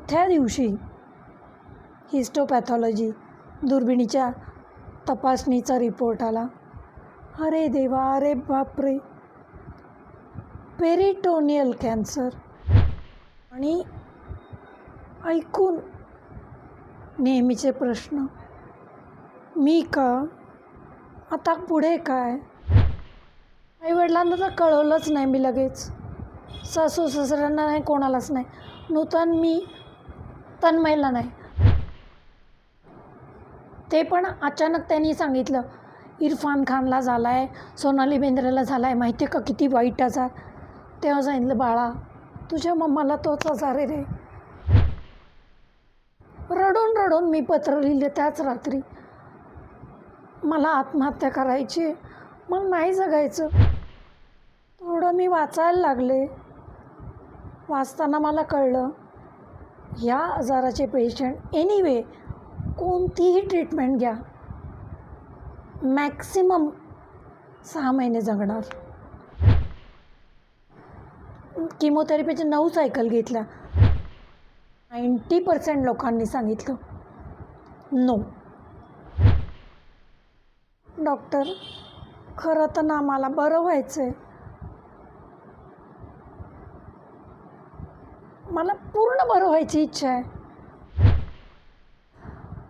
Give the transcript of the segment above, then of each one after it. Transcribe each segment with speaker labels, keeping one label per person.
Speaker 1: चौथ्या दिवशी हिस्टोपॅथॉलॉजी दुर्बिणीच्या तपासणीचा रिपोर्ट आला. अरे देवा अरे बापरे! पेरिटोनियल कॅन्सर आणि ऐकून नेहमीचे प्रश्न मी का? आता पुढे काय? आईवडिलांना तर कळवलंच नाही मी लगेच. सासू सासऱ्यांना नाही कोणालाच नाही. नूतन मी तन्मयला नाही. ते पण अचानक त्यांनी सांगितलं इरफान खानला झाला आहे सोनाली बेंद्रेला झाला आहे माहिती आहे का किती वाईट आजार? तेव्हा सांगितलं बाळा तुझ्या मम्माला तोच आजार आहे रे. रडून रडून मी पत्र लिहिले त्याच रात्री. मला आत्महत्या करायची मग नाही जगायचं. थोडं मी वाचायला लागले. वाचताना मला कळलं ह्या आजाराचे पेशंट एनिवे कोणतीही ट्रीटमेंट घ्या. मॅक्सिमम सहा महिने जगणार. किमोथेरपीचे नऊ सायकल घेतल्या. नाईंटी पर्सेंट लोकांनी सांगितलं. नो डॉक्टर खरं तर ना मला बरं व्हायचं आहे मला जगायची इच्छा आहे.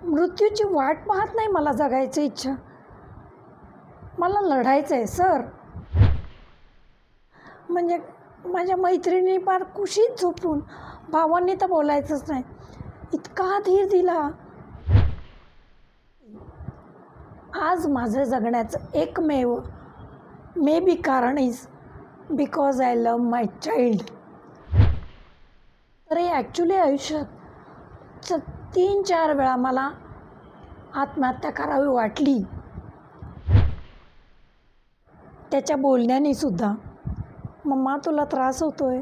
Speaker 1: मृत्यूची वाट पाहत नाही मला जगायची इच्छा. मला लढायचं आहे सर. म्हणजे माझ्या मैत्रिणी फार कुशीत झोपून. भावांनी तर बोलायचंच नाही. इतका धीर दिला. आज माझं जगण्याचं एकमेव मे बी कारण is because I love my child तरी ॲक्च्युली आयुष्यात च तीन चार वेळा मला आत्महत्या करावी वाटली. त्याच्या बोलण्याने सुद्धा. मम्मा तुला त्रास होतो आहे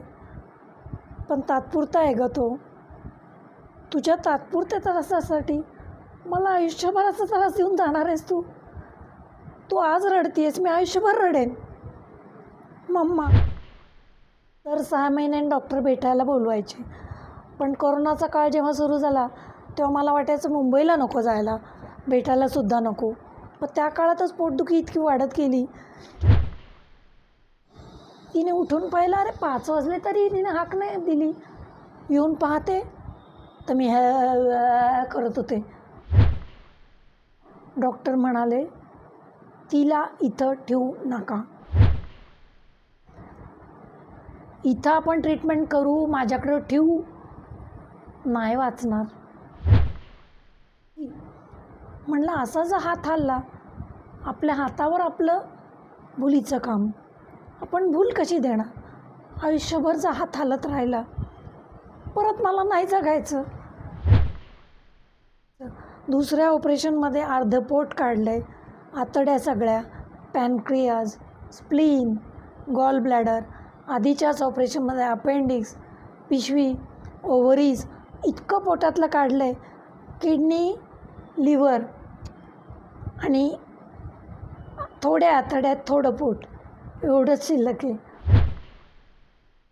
Speaker 1: पण तात्पुरता आहे ग तो. तुझ्या तात्पुरत्या त्रासासाठी मला आयुष्यभराचा त्रास देऊन जाणार आहेस तू. तू आज रडतीयस मी आयुष्यभर रडेन. मम्मा तर सहा महिन्यांनी डॉक्टर भेटायला बोलवायचे. पण कोरोनाचा काळ जेव्हा सुरू झाला तेव्हा मला वाटायचं मुंबईला नको जायला भेटायलासुद्धा नको. पण त्या काळातच पोटदुखी इतकी वाढत गेली. तिने उठून पाहिलं अरे पाच वाजले तरी तिने हाक नाही दिली. येऊन पाहते तर मी ह्या करत होते. डॉक्टर म्हणाले तिला इथं ठेवू नका. इथं आपण ट्रीटमेंट करू माझ्याकडं ठेवू. नाही वाचणार. म्हणलं असा जर हात हल्ला. आपल्या हातावर आपलं भुलीचं काम. आपण भूल कशी देणार? आयुष्यभर जर हात हालत राहिला. परत मला नाही जगायचं. दुसऱ्या ऑपरेशनमध्ये अर्धं पोट काढलं आहे आतड्या सगळ्या. पॅनक्रियाज स्प्लीन गॉल ब्लॅडर आधीच्याच ऑपरेशनमध्ये अपेंडिक्स पिशवी ओव्हरीज इतकं पोटातलं काढलं आहे किडनी लिव्हर आणि थोड्या आतड्यात थोडं पोट. एवढंच शिल्लक आहे.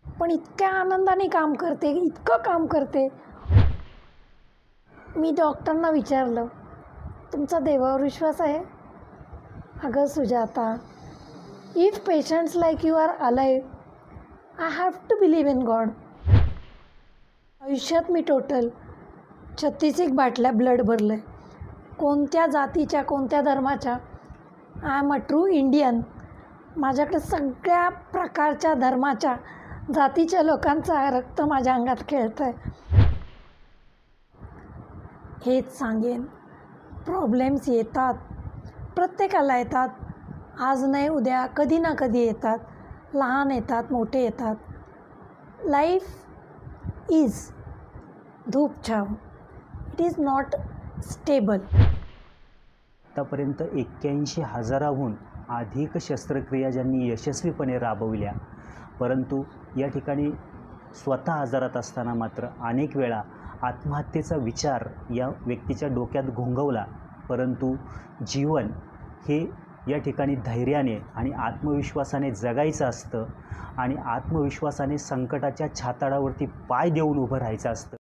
Speaker 1: पण इतक्या आनंदाने काम करते इतकं काम करते. मी डॉक्टरना विचारलं तुमचा देवावर विश्वास आहे? अगं Sujata if patients like you are alive I have to believe in God आयुष्यात मी टोटल छत्तीस एक बाटल्या ब्लड भरलं आहे कोणत्या जातीच्या कोणत्या धर्माच्या? I am a true Indian माझ्याकडे सगळ्या प्रकारच्या धर्माच्या जातीच्या लोकांचा रक्त माझ्या अंगात खेळतं आहे हेच सांगेन. प्रॉब्लेम्स येतात. प्रत्येकाला येतात. आज नाही उद्या कधी ना कधी येतात. लहान येतात मोठे येतात. लाईफ इज धूपछाव इट इज नॉट स्टेबल
Speaker 2: आतापर्यंत एक्क्याऐंशी हजाराहून अधिक शस्त्रक्रिया ज्यांनी यशस्वीपणे राबविल्या परंतु या ठिकाणी स्वतः आजारात असताना मात्र अनेक वेळा आत्महत्येचा विचार या व्यक्तीच्या डोक्यात घोंगवला परंतु जीवन हे या ठिकाणी धैर्याने आणि आत्मविश्वासाने जगायचं असतं आणि आत्मविश्वासाने संकटाच्या छाताडावरती पाय देऊन उभं राहायचं असतं.